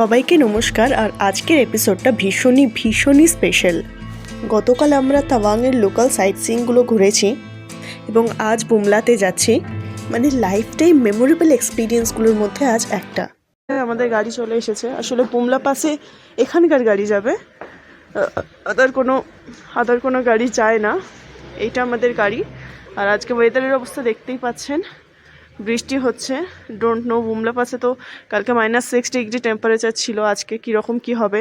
সবাইকে নমস্কার, আর আজকের এপিসোডটা ভীষণই ভীষণই স্পেশাল গতকাল আমরা তাওয়াংয়ের লোকাল সাইট সিইংগুলো ঘুরেছি, এবং আজ বুমলাতে যাচ্ছি। মানে লাইফ টাইম মেমোরেবল এক্সপিরিয়েন্সগুলোর মধ্যে আজ একটা। হ্যাঁ আমাদের গাড়ি চলে এসেছে। আসলে বুমলা পাশে এখানকার গাড়ি যাবে। আদার কোনো আদার কোনো গাড়ি যায় না। এইটা আমাদের গাড়ি। আর আজকে ওয়েদারের অবস্থা দেখতেই পাচ্ছেন। বৃষ্টি হচ্ছে ডোন্ট নো বুমলা পাশে তো কালকে মাইনাস সিক্স ডিগ্রি টেম্পারেচার ছিল আজকে কীরকম কি হবে?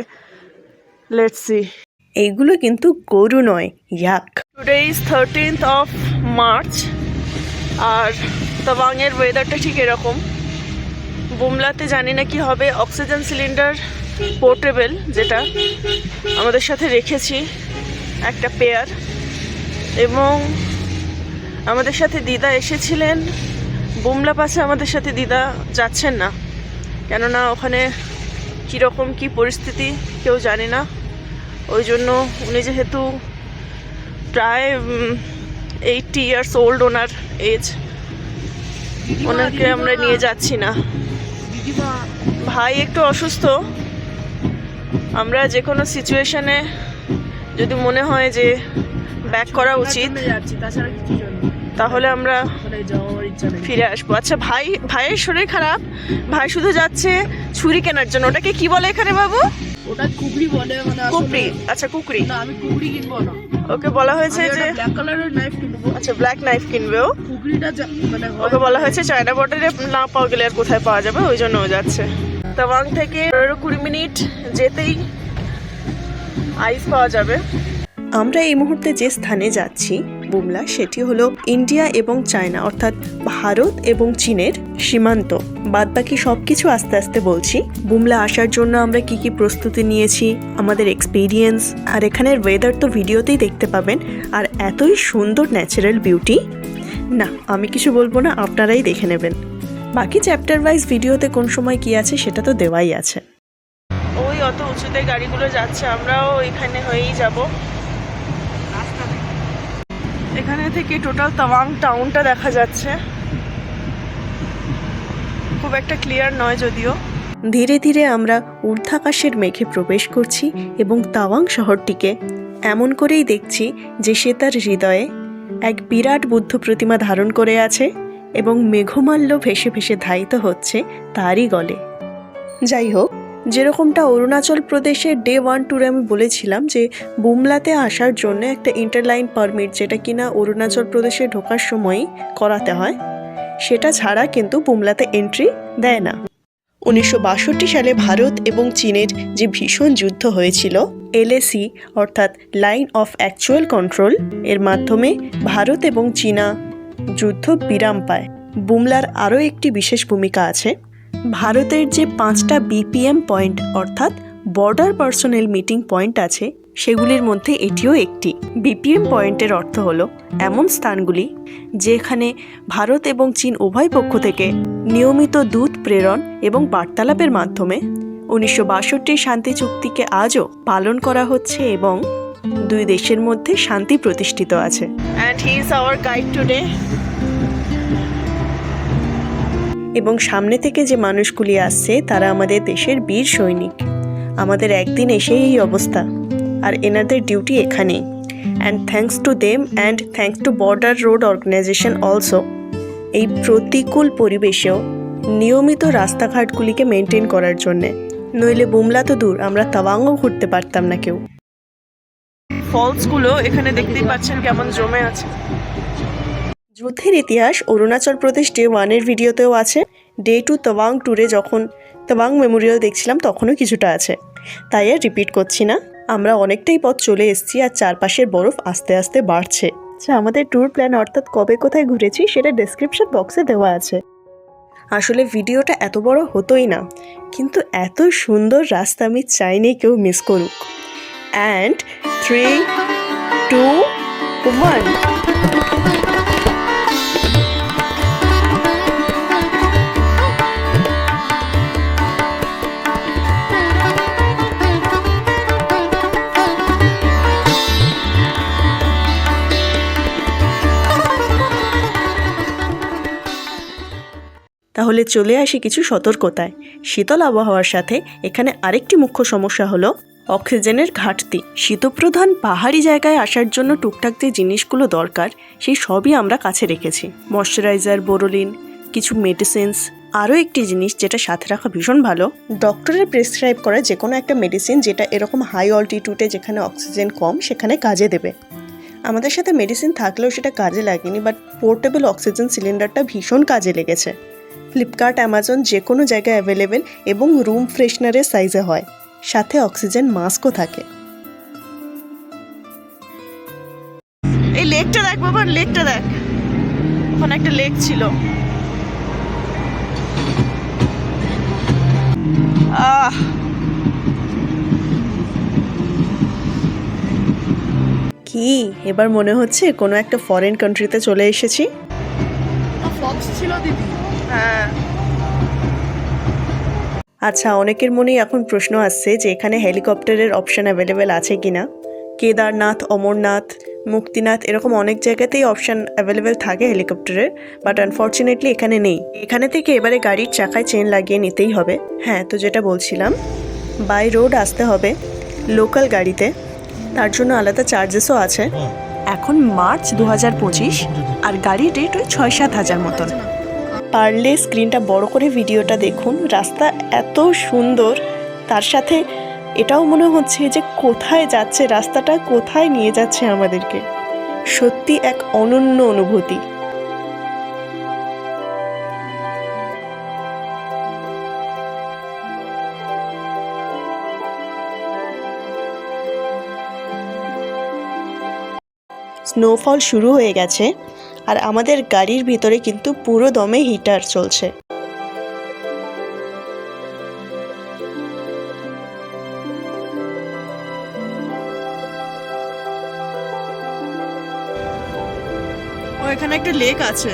লেটস সি এইগুলো কিন্তু গরু নয় yak today is thirteenth of March আর তাওয়াংয়ের ওয়েদারটা ঠিক এরকম। বুমলাতে জানি না কি হবে অক্সিজেন সিলিন্ডার পোর্টেবল যেটা আমাদের সাথে রেখেছি একটা পেয়ার এবং আমাদের সাথে দিদা এসেছিলেন বুমলা পাশে আমাদের সাথে দিদা যাচ্ছেন না। কেননা ওখানে কীরকম কি পরিস্থিতি কেউ জানে না। ওই জন্য উনি যেহেতু প্রায় এইটটি ইয়ার্স ওল্ড ওনার এজ ওনাকে আমরা নিয়ে যাচ্ছি না। ভাই একটু অসুস্থ। আমরা যে কোনো সিচুয়েশনে যদি মনে হয় যে ব্যাক করা উচিত। তাছাড়া কিছু জন্য তাহলে আমরা ফিরে আসব। আচ্ছা ভাই ভাইয়ের শরীর খারাপ? ভাই শুধু যাচ্ছে ছুরি কেনার জন্য। ওটাকে কি বলে এখানে বাবু? ওটা কুকরি বলে মানে কুকরি আচ্ছা কুকরি না আমি কুকরি কিনবো না। ওকে বলা হয়েছে যে ব্ল্যাক কালারের নাইফ কিনবো। আচ্ছা ব্ল্যাক নাইফ কিনবে ও। কুকরিটা মানে ওকে বলা হয়েছে চায়না বর্ডারে না পাওয়া গেলে আর কোথায় পাওয়া যাবে? ওই জন্য ও যাচ্ছে। তাওয়াং থেকে পনেরো কুড়ি মিনিট যেতেই আইস পাওয়া যাবে। আমরা এই মুহূর্তে যে স্থানে যাচ্ছি, বুমলা, সেটি হলো ইন্ডিয়া এবং চায়না, অর্থাৎ ভারত এবং চীনের সীমান্ত। বাদবাকি সব কিছু আস্তে আস্তে বলছি, বুমলা, আসার জন্য আমরা কি কি প্রস্তুতি নিয়েছি, আমাদের এক্সপিরিয়েন্স আর এখানের ওয়েদার তো ভিডিওতেই দেখতে পাবেন, আর এতই সুন্দর ন্যাচারাল বিউটি না, আমি কিছু বলব না, আপনারাই দেখে নেবেন। বাকি চ্যাপ্টার ওয়াইজ ভিডিওতে কোন সময় কি আছে, সেটা তো দেওয়াই আছে। ওই অত উঁচুতে গাড়িগুলো যাচ্ছে, আমরাও এখানে হয়েই যাব। এখানে থেকে টোটাল তাওয়াং টাউনটা দেখা যাচ্ছে। খুব একটা ক্লিয়ার নয় যদিও। ধীরে ধীরে আমরা ঊর্ধ্বাকাশের মেঘে প্রবেশ করছি এবং তাওয়াং শহরটিকে এমন করেই দেখছি যে সে তার হৃদয়ে এক বিরাট বুদ্ধ প্রতিমা ধারণ করে আছে এবং মেঘমাল্য ভেসে ভেসে ধায়িত হচ্ছে তারই গলে। যাই হোক যেরকমটা অরুণাচল প্রদেশের ডে ওয়ান ট্যুরে আমি বলেছিলাম যে বুমলাতে আসার জন্য একটা ইন্টারলাইন পারমিট যেটা কিনা অরুণাচল প্রদেশে ঢোকার সময়ই করাতে হয়, সেটা ছাড়া কিন্তু বুমলাতে এন্ট্রি দেয় না। উনিশশো বাষট্টি সালে ভারত এবং চীনের যে ভীষণ যুদ্ধ হয়েছিল এলএসি অর্থাৎ লাইন অফ অ্যাকচুয়াল কন্ট্রোল এর মাধ্যমে ভারত এবং চীনা যুদ্ধ বিরাম পায়। বুমলার আরও একটি বিশেষ ভূমিকা আছে ভারতের যে পাঁচটা বিপিএম পয়েন্ট অর্থাৎ বর্ডার পার্সোনেল মিটিং পয়েন্ট আছে, সেগুলির মধ্যে এটিও একটি। বিপিএম পয়েন্টের অর্থ হলো এমন স্থানগুলি যেখানে ভারত এবং চীন উভয় পক্ষ থেকে নিয়মিত দূত প্রেরণ এবং বার্তালাপের মাধ্যমে উনিশশো শান্তি চুক্তিকে আজও পালন করা হচ্ছে এবং দুই দেশের মধ্যে শান্তি প্রতিষ্ঠিত আছে। And he is our guide today এবং সামনে থেকে যে মানুষগুলি আসছে, তারা আমাদের দেশের বীর সৈনিক। আমাদের একদিন এসে এই অবস্থা। আর এনাদের ডিউটি এখানেই। And thanks to them and thanks to border road organisation also এই প্রতিকূল পরিবেশেও নিয়মিত রাস্তাঘাটগুলিকে মেনটেন করার জন্যে। নইলে বুমলা তো দূর, আমরা তাওয়াংও ঘুরতে পারতাম না কেউ। ফলসগুলো এখানে দেখতেই পাচ্ছেন কেমন জমে আছে। যুদ্ধের ইতিহাস অরুণাচল প্রদেশ ডে ওয়ানের ভিডিওতেও আছে। ডে টু তওয়াং ট্যুরে যখন তওয়াং মেমোরিয়াল দেখছিলাম, তখনও কিছুটা আছে। তাই আর রিপিট করছি না। আমরা অনেকটাই পথ চলে এসেছি আর চারপাশের বরফ আস্তে আস্তে বাড়ছে। আচ্ছা আমাদের ট্যুর প্ল্যান অর্থাৎ কবে কোথায় ঘুরেছি সেটা ডেসক্রিপশন বক্সে দেওয়া আছে। আসলে ভিডিওটা এত বড় হতোই না, কিন্তু এত সুন্দর রাস্তা আমি চাইনি কেউ মিস করুক। অ্যান্ড থ্রি টু ওয়ান তাহলে চলে আসি কিছু সতর্কতায়। শীতল আবহাওয়ার সাথে এখানে আরেকটি মুখ্য সমস্যা হলো অক্সিজেনের ঘাটতি। শীতপ্রধান পাহাড়ি জায়গায় আসার জন্য টুকটাক যে জিনিসগুলো দরকার, সেই সবই আমরা কাছে রেখেছি। ময়শ্চারাইজার, বোরোলিন, কিছু মেডিসিনস, আরও একটি জিনিস যেটা সাথে রাখা ভীষণ ভালো। ডক্টরের প্রেসক্রাইব করা যে কোনো একটা মেডিসিন যেটা এরকম হাই অল্টিটিউডে যেখানে অক্সিজেন কম, সেখানে কাজে দেবে। আমাদের সাথে মেডিসিন থাকলেও সেটা কাজে লাগেনি, বাট পোর্টেবল অক্সিজেন সিলিন্ডারটা ভীষণ কাজে লেগেছে। ফ্লিপকার্ট অ্যামাজন যে কোনো জায়গায় অ্যাভেলেবেল এবং রুম ফ্রেশনারের সাইজে হয়। সাথে অক্সিজেন মাস্কও থাকে। এই লেকটা দেখ বাবা লেকটা দেখ। ওখানে একটা লেক ছিল। আহ! কি? এবার মনে হচ্ছে কোনো একটা ফরেন কান্ট্রিতে চলে এসেছি? ফক্স ছিল দিদি। হ্যাঁ। আচ্ছা অনেকের মনেই এখন প্রশ্ন আসছে যে এখানে হেলিকপ্টারের অপশন অ্যাভেলেবেল আছে কিনা। কেদারনাথ, অমরনাথ, মুক্তিনাথ এরকম অনেক জায়গাতেই অপশন অ্যাভেলেবেল থাকে হেলিকপ্টারের বাট আনফর্চুনেটলি এখানে নেই। এখানে থেকে এবারে গাড়ির চাকায় চেন লাগিয়ে নিতেই হবে। হ্যাঁ তো যেটা বলছিলাম বাই রোড আসতে হবে লোকাল গাড়িতে। তার জন্য আলাদা চার্জেসও আছে। এখন মার্চ দু হাজার পঁচিশ, আর গাড়ির রেট ওই ছয় সাত হাজার মতন। পারলে স্ক্রিনটা বড় করে ভিডিওটা দেখুন। রাস্তা এত সুন্দর। তার সাথে এটাও মনে হচ্ছে যে কোথায় যাচ্ছে, রাস্তাটা কোথায় নিয়ে যাচ্ছে আমাদেরকে। সত্যি এক অনন্য অনুভূতি। স্নোফল শুরু হয়ে গেছে। আর আমাদের গাড়ির ভিতরে কিন্তু পুরো দমে হিটার চলছে ও এখানে একটা লেক আছে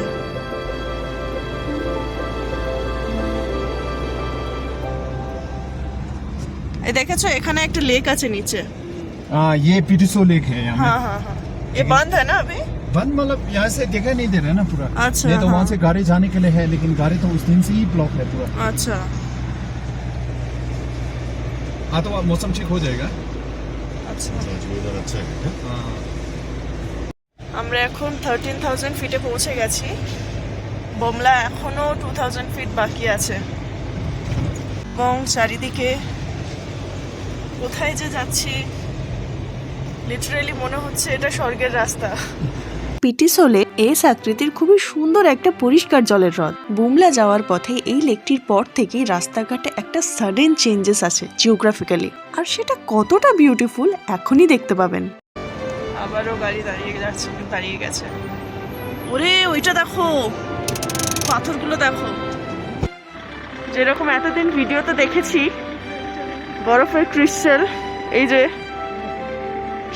এই দেখেছো এখানে একটা লেক আছে নিচে हाँ ये पीटिसो लेक है यहाँ हाँ हाँ हाँ ये बंद है ना अभी बंद मतलब यहाँ से दिखाई नहीं दे रहा है ना पूरा अच्छा, ये तो हाँ। वहाँ से गाड़ी जाने के लिए है लेकिन गाड़ी तो उस दिन से ही ब्लॉक है पूरा আচ্ছা हाँ तो अब मौसम ठीक हो जाएगा আচ্ছা हाँ আমরা এখন থার্টিন থাউজেন্ড ফিটে পৌঁছে গেছি বোমলা এখনো টু থাউজেন্ড ফিট বাকি আছে এবং চারিদিকে কোথায় যে যাচ্ছি লিটারেলি মনে হচ্ছে এটা স্বর্গের রাস্তা পিটিসোলে এস আকৃতির খুবই সুন্দর একটা পরিষ্কার জলের হ্রদ বুমলা যাওয়ার পথে এই লেকটির পর থেকেই রাস্তাঘাটে একটা সাডেন চেঞ্জেস আছে জিওগ্রাফিক্যালি আর সেটা কতটা বিউটিফুল এখনই দেখতে পাবেন। আবারও গাড়ি দাঁড়িয়ে যাচ্ছে দাঁড়িয়ে গেছে। ওরে ওইটা দেখো। পাথরগুলো দেখো। যেরকম এতদিন ভিডিওতে দেখেছি বরফের ক্রিস্টাল এই যে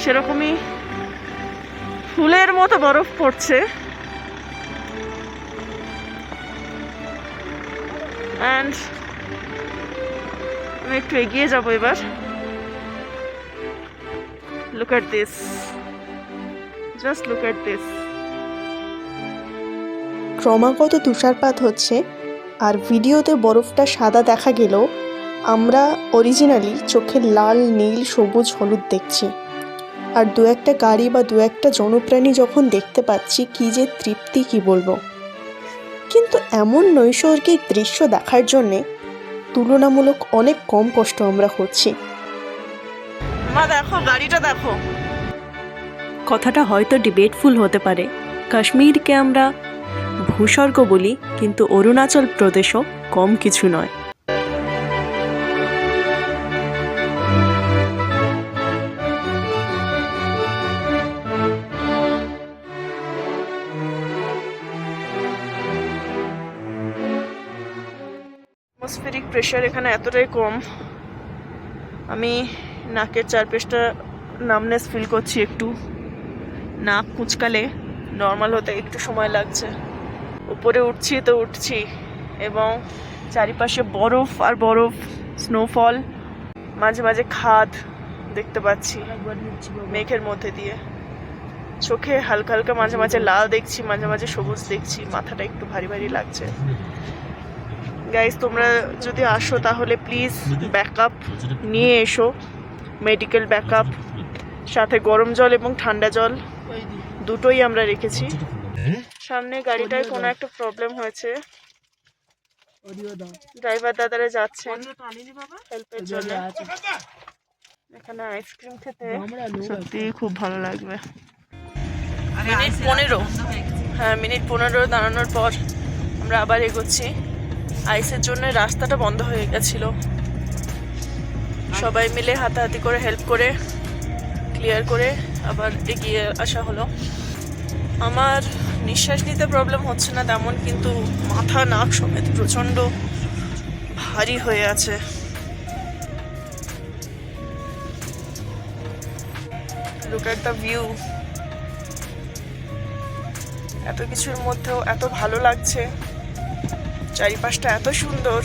সেরকমই ফুলের মতো বরফ পড়ছে। অ্যান্ড আমি একটু এগিয়ে যাব এবার। Look at this. Just look at this. ক্রমাগত তুষারপাত হচ্ছে, আর ভিডিওতে বরফটা সাদা দেখা গেলেও আমরা অরিজিনালি চোখে লাল, নীল, সবুজ, হলুদ দেখছি। আর দু একটা গাড়ি বা দু একটা জনপ্রাণী যখন দেখতে পাচ্ছি কি যে তৃপ্তি কি বলব? কিন্তু এমন নৈসর্গিক দৃশ্য দেখার জন্যে তুলনামূলক অনেক কম কষ্ট আমরা করছি মা দেখো গাড়িটা দেখো। কথাটা হয়তো ডিবেটফুল হতে পারে। কাশ্মীরকে আমরা ভূস্বর্গ বলি কিন্তু অরুণাচল প্রদেশও কম কিছু নয়। প্রেশার এখানে এতটাই কম। আমি নাকের চারপেশটা নামনেস ফিল করছি একটু। নাক কুচকালে নর্মাল হতে একটু সময় লাগছে। উপরে উঠছি তো উঠছি এবং চারিপাশে বরফ আর বরফ স্নোফল মাঝে মাঝে খাদ দেখতে পাচ্ছি মেঘের মধ্যে দিয়ে। চোখে হালকা হালকা মাঝে মাঝে লাল দেখছি, মাঝে মাঝে সবুজ দেখছি, মাথাটা একটু ভারী ভারী লাগছে। গাইস তোমরা যদি আসো তাহলে প্লিজ ব্যাকআপ নিয়ে এসো মেডিকেল ব্যাকআপ সাথে গরম জল এবং ঠান্ডা জল দুটোই আমরা রেখেছি। সামনে গাড়িটায় কোনো একটা প্রবলেম হয়েছে। ড্রাইভার দাদারা যাচ্ছেন হেল্পের জন্য। এখানে আইসক্রিম খেতে। সত্যি খুব ভালো লাগবে। মিনিট পনেরো। হ্যাঁ মিনিট পনেরো দাঁড়ানোর পর আমরা আবার এগোচ্ছি। আইসের জন্য রাস্তাটা বন্ধ হয়ে গেছিল। সবাই মিলে হাতাহাতি করে হেল্প করে ক্লিয়ার করে আবার এগিয়ে আসা হলো। আমার নিঃশ্বাস নিতে প্রবলেম হচ্ছে না তেমন, কিন্তু মাথা, নাক সমেত প্রচণ্ড ভারী হয়ে আছে। ভিউ এত কিছুর মধ্যেও এত ভালো লাগছে। চারিপাশটা এত সুন্দর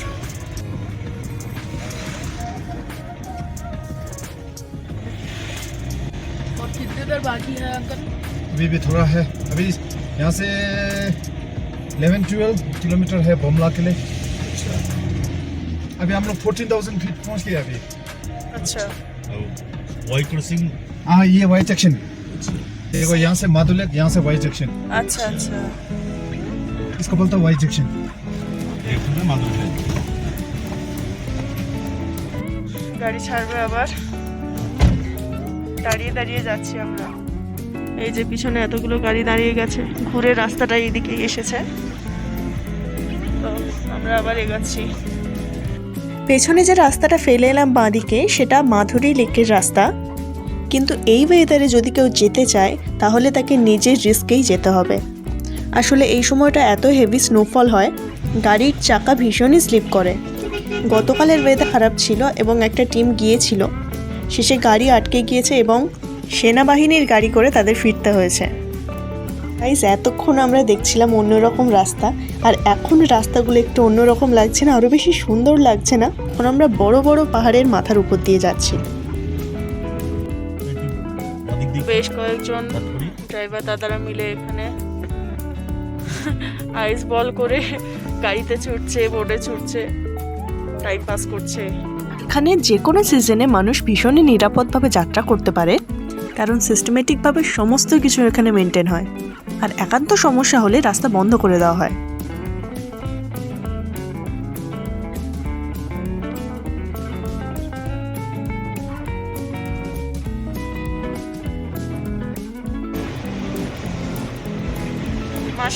और कितने देर बाकी है अंकल अभी भी थोड़ा है अभी यहाँ से 11 12 किलोमीटर है बमला के लिए अभी हम लोग 14,000 फीट पहुँच गए अभी আচ্ছা वाई क्रॉसिंग हाँ ये वाई सेक्शन देखो यहाँ से माधुलेक यहाँ से वाई सेक्शन আচ্ছা আচ্ছা इसको बोलते हैं वाई सेक्शन গাড়ি ছাড়বে আবার। দাঁড়িয়ে দাঁড়িয়ে যাচ্ছি আমরা। এই যে পিছনে এতগুলো গাড়ি দাঁড়িয়ে গেছে ঘুরে রাস্তাটা এদিকে এসেছে। তো আমরা আবার এগাচ্ছি। পেছনে যে রাস্তাটা ফেলে এলাম বাঁদিকে সেটা মাধুরী লেকের রাস্তা। কিন্তু এই ওয়েদারে যদি কেউ যেতে চায় তাহলে তাকে নিজের রিস্কেই যেতে হবে। আসলে এই সময়টা এত হেভি স্নোফল হয় গাড়ির চাকা ভীষণই স্লিপ করে। গতকালের ওয়েদার খারাপ ছিল এবং একটা টিম গিয়েছিল। শেষে গাড়ি আটকে গিয়েছে এবং সেনাবাহিনীর গাড়ি করে তাদের ফিরতে হয়েছে। গাইজ এতক্ষণ আমরা দেখছিলাম অন্যরকম রাস্তা, আর এখন রাস্তাগুলো একটু অন্যরকম লাগছে না আরও বেশি সুন্দর লাগছে না? এখন আমরা বড় বড় পাহাড়ের মাথার উপর দিয়ে যাচ্ছি। বেশ কয়েকজন ড্রাইভার দাদারা মিলে এখানে আইস বল করে গাড়িতে ছুটছে বোর্ডে ছুটছে টাইম পাস করছে। এখানে যে কোনো সিজনে মানুষ ভীষণই নিরাপদভাবে যাত্রা করতে পারে কারণ সিস্টেমেটিকভাবে সমস্ত কিছু এখানে মেনটেন হয়। আর একান্ত সমস্যা হলে রাস্তা বন্ধ করে দেওয়া হয়।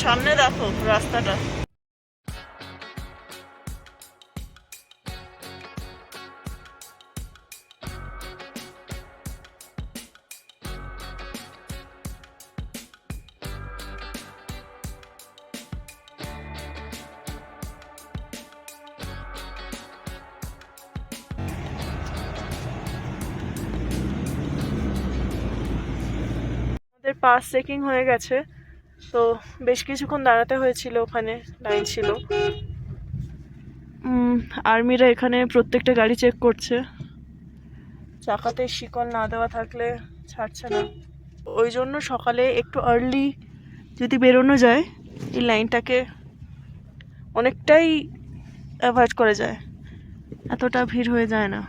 সামনে দেখো রাস্তাটা। পাস চেকিং হয়ে গেছে। তো বেশ কিছুক্ষণ দাঁড়াতে হয়েছিল ওখানে, লাইন ছিল। আর্মিরা এখানে প্রত্যেকটা গাড়ি চেক করছে। চাকাতে শিকল না দেওয়া থাকলে ছাড়ছে না। ওই জন্য সকালে একটু আর্লি যদি বেরোনো যায়, এই লাইনটাকে অনেকটাই অ্যাভয়েড করা যায়। এতটা ভিড় হয়ে যায় না।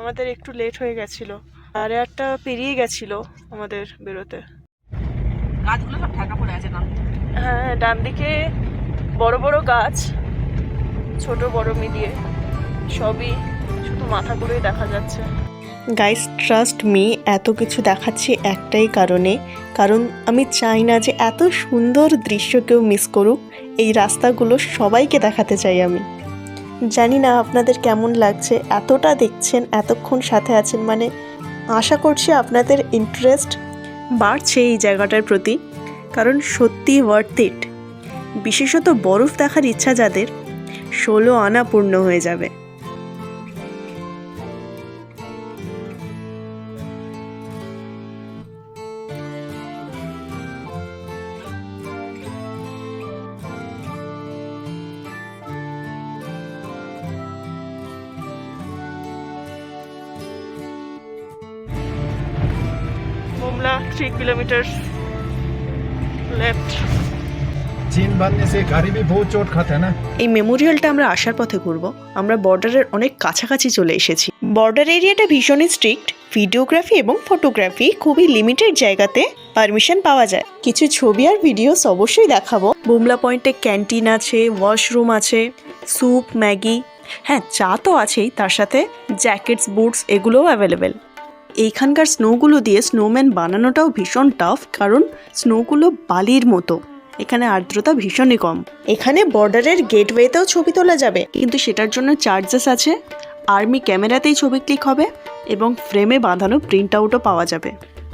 আমাদের একটু লেট হয়ে গেছিল। সাড়ে আটটা পেরিয়ে গেছিল আমাদের বেরোতে। গাছগুলো সব ঢাকা পড়ে আছে না হ্যাঁ ডান দিকে বড় বড় গাছ ছোট বড় মিলিয়ে সবই শুধু মাথা করেই দেখা যাচ্ছে। গাইস ট্রাস্ট মি এত কিছু দেখাচ্ছি একটাই কারণে কারণ আমি চাই না যে এত সুন্দর দৃশ্য কেউ মিস করুক এই রাস্তাগুলো সবাইকে দেখাতে চাই আমি। জানি না আপনাদের কেমন লাগছে এতটা দেখছেন এতক্ষণ সাথে আছেন মানে আশা করছি আপনাদের ইন্টারেস্ট বাড়ছে এই জায়গাটার প্রতি, কারণ সত্যি ওয়ার্থ ইট বিশেষত বরফ দেখার ইচ্ছা যাদের, ষোলো আনা পূর্ণ হয়ে যাবে। Mumla, three kilometers left. चीन बनने से गाड़ी भी बहुत चोट खाता है ना এই মেমোরিয়ালটা আমরা আসার পথে ঘুরবো আমরা বর্ডারের অনেক কাছাকাছি চলে এসেছি বর্ডার এরিয়াটা ভীষণই স্ট্রিক্ট ভিডিওগ্রাফি এবং ফটোগ্রাফি খুবই লিমিটেড জায়গাতে পারমিশন পাওয়া যায় কিছু ছবি আর ভিডিওস অবশ্যই দেখাবো বুমলা পয়েন্টে ক্যান্টিন আছে ওয়াশরুম আছে স্যুপ ম্যাগি হ্যাঁ চা তো আছেই তার সাথে জ্যাকেটস বুটস এগুলোও অ্যাভেলেবেল এইখানকার স্নোগুলো দিয়ে স্নোম্যান বানানোটাও ভীষণ টাফ কারণ স্নোগুলো বালির মতো। এখানে আর্দ্রতা ভীষণই কম। এখানে বর্ডারের গেটওয়েতেও ছবি তোলা যাবে, কিন্তু সেটার জন্য চার্জেস আছে। আর্মি ক্যামেরাতেই ছবি ক্লিক হবে এবং ফ্রেমে বাঁধানো প্রিন্ট আউটও পাওয়া যাবে।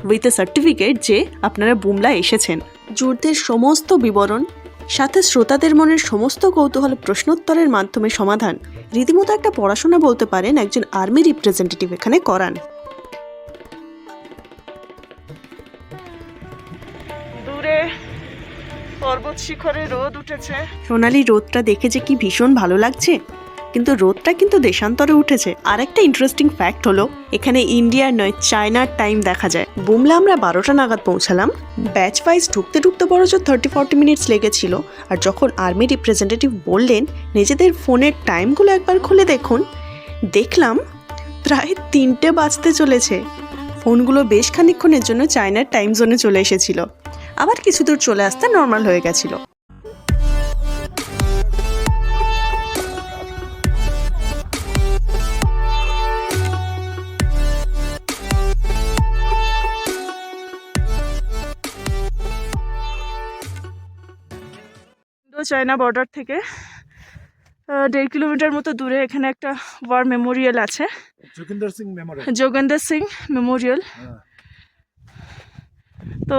উইথ এ সার্টিফিকেট যে আপনারা বুমলা এসেছেন। যুদ্ধের সমস্ত বিবরণ, সাথে শ্রোতাদের মনের সমস্ত কৌতূহল প্রশ্নোত্তরের মাধ্যমে সমাধান। রীতিমতো একটা পড়াশোনা বলতে পারেন একজন আর্মি রিপ্রেজেন্টেটিভ এখানে করান। পর্বত শিখরে রোদ উঠেছে। সোনালি, রোদটা দেখে যে কি ভীষণ ভালো লাগছে। কিন্তু রোদটা কিন্তু দেশান্তরে উঠেছে। আর একটা ইন্টারেস্টিং ফ্যাক্ট হলো, এখানে ইন্ডিয়ার নয় চায়নার টাইম দেখা যায়। বুমলা, আমরা বারোটা নাগাদ পৌঁছালাম। ব্যাচ ওয়াইজ ঢুকতে ঢুকতে বড় জোর থার্টি ফর্টি মিনিটস লেগেছিল। আর যখন আর্মি রিপ্রেজেন্টেটিভ বললেন, নিজেদের ফোনের টাইমগুলো একবার খুলে দেখুন। দেখলাম প্রায় তিনটে বাজতে চলেছে। ফোনগুলো বেশ খানিকক্ষণের জন্য চায়নার টাইম জোনে চলে এসেছিল। আবার কিছু দূর চলে আসতে নর্মাল হয়ে গেছিল। চায়না বর্ডার থেকে দেড় কিলোমিটার মতো দূরে এখানে একটা ওয়ার মেমোরিয়াল আছে। যোগেন্দ্র সিং মেমোরিয়াল হ্যাঁ। তো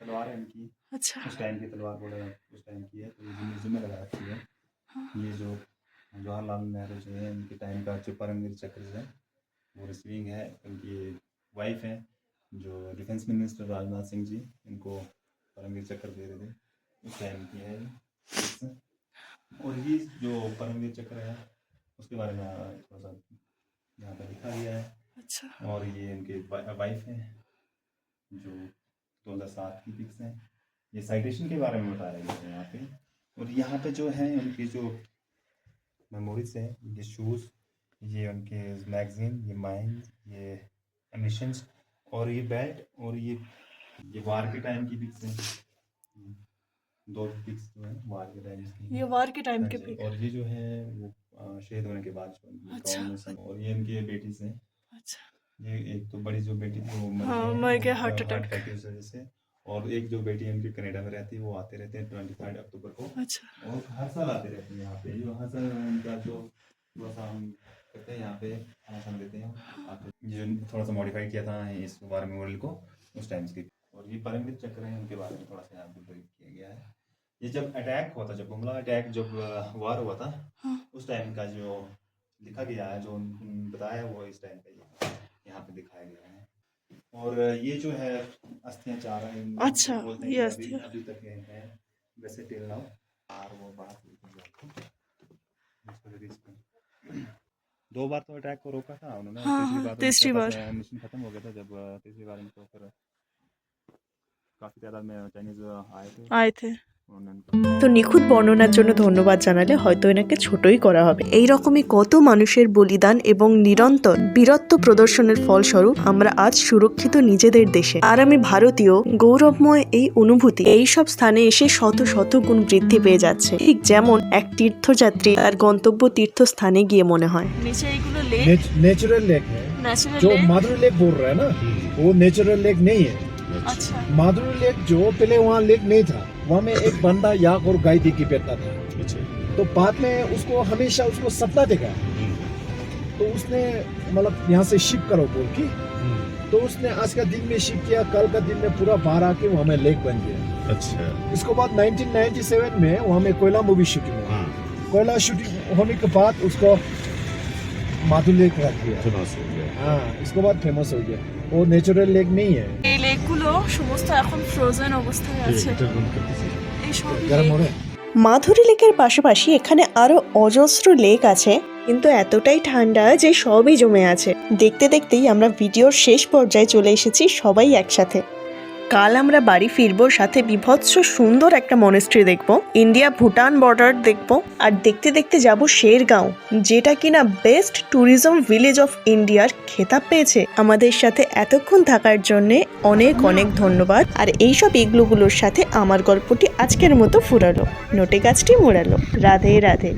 तलवार है इनकी। अच्छा। उस टाइम की तलवार बोला उस टाइम की है तो ये जिम्मे लगा रखी है। हाँ। ये जो जवाहरलाल नेहरू जो है इनके टाइम का जो परमवीर चक्र है वो रिसीविंग है। इनकी वाइफ है जो डिफेंस मिनिस्टर राजनाथ सिंह जी इनको परमवीर चक्र दे रहे थे। उस टाइम की है और ये जो परमवीर चक्र है उसके बारे में थोड़ा सा यहाँ पर लिखा गया है। अच्छा। और ये इनके वाइफ है जो 2007 की पिक्स हैं। ये साइटेशन के बारे में बताया गया है यहाँ पे। और यहाँ पे जो है उनकी जो मेमोरीज है ये शूज़ ये उनके मैगजीन ये माइन ये एमिशंस और ये बेल्ट और ये ये वार के टाइम की पिक्स हैं। दो पिक्स जो है वार के टाइम की। ये वार के टाइम के हाँ पिक और ये जो है वो शहीद होने के बाद अच्छा। और ये इनकी बेटी से अच्छा। ये एक तो बड़ी जो बेटी थी वो मर हाँ, मर गया हार्ट attack। की वजह से। और एक जो बेटी उनकी कनाडा में रहती है वो आते रहते हैं ट्वेंटी फाइव अक्टूबर को। अच्छा। और हर साल आते रहते हैं यहाँ पे। जो हर साल उनका जो थोड़ा सा हम करते हैं यहाँ पे खाना खाना देते हैं। जो थोड़ा सा मॉडिफाई किया था इस वार मेमोरियल को उस टाइम की। और ये परमवीर चक्र है उनके बारे में थोड़ा सा यहाँ पे brief किया गया है। ये जब अटैक हुआ था जब बुमला अटैक जब वार हुआ था हाँ। उस टाइम का जो लिखा गया है जो बताया वो इस टाइम का यहाँ पे दिखाया गया है। और ये जो है अस्थियाँ चाह रहे हैं अच्छा, बोलते ये अभी, अभी तक ये है। वैसे टिल नाउ और वो बात दो बार तो अटैक को रोका था उन्होंने हाँ, तीसरी बार तो बार। मिशन खत्म हो गया था जब तीसरी बार इनको फिर काफ़ी तादाद में चाइनीज़ आए थे। आए थे। তো নিখুঁত বর্ণনার জন্য ধন্যবাদ জানালে হয়তো এনাকে ছোটই করা হবে এই রকমই কত মানুষের বলিদান এবং নিরন্তর বীরত্ব প্রদর্শনের ফলস্বরূপ আমরা আজ সুরক্ষিত নিজেদের দেশে আর আমি ভারতীয় গৌরবময় এই অনুভূতি এই সব স্থানে এসে শত শত গুণ বৃদ্ধি পেয়ে যাচ্ছে ঠিক যেমন এক তীর্থযাত্রী তার গন্তব্য তীর্থস্থানে গিয়ে মনে হয় নিচে এইগুলো লেক नेचुरल लेक है जो माधुरी लेक बोल रहा है ना वो नेचुरल लेक नहीं है अच्छा। माधुरी लेक जो पहले वहाँ लेक नहीं था वहाँ में एक बंदा याक और गाय देखी बैठता था। अच्छा। तो बाद में उसको हमेशा उसको सपना देखा। हम्म। तो उसने मतलब यहाँ से शिप करो बोल की। हम्म। तो उसने आज का दिन में शिप किया कल का दिन में पूरा बाहर आके वहाँ में लेक बन गया। अच्छा। इसको बाद 1997 में वहाँ में कोयला मूवी शूटिंग हुआ। हाँ। कोयला शूटिंग होने के बाद उसको माधुर लेक रख दिया। हाँ इसको बाद फ़ेमस हो गया। वो नेचुरल लेक नहीं है। সমস্ত এখন ফ্রোজেন অবস্থায় আছে। মাধুরী লেকের পাশাপাশি এখানে আরও অজস্র লেক আছে কিন্তু এতটাই ঠান্ডা যে সবই জমে আছে। দেখতে দেখতেই আমরা ভিডিওর শেষ পর্যায়ে চলে এসেছি সবাই একসাথে। কাল আমরা বাড়ি ফিরবো, সাথে বিভৎস সুন্দর একটা মনেস্ট্রি দেখব ইন্ডিয়া ভুটান বর্ডার দেখব, আর দেখতে দেখতে যাব শেরগাঁও, যেটা কিনা বেস্ট ট্যুরিজম ভিলেজ অফ ইন্ডিয়ার খেতাব পেয়েছে। আমাদের সাথে এতক্ষণ থাকার জন্য অনেক অনেক ধন্যবাদ। আর এইসব এগুলোগুলোর সাথে আমার গল্পটি আজকের মতো ফুরালো। নোটে গাছটি মোড়ালো। রাধে রাধে।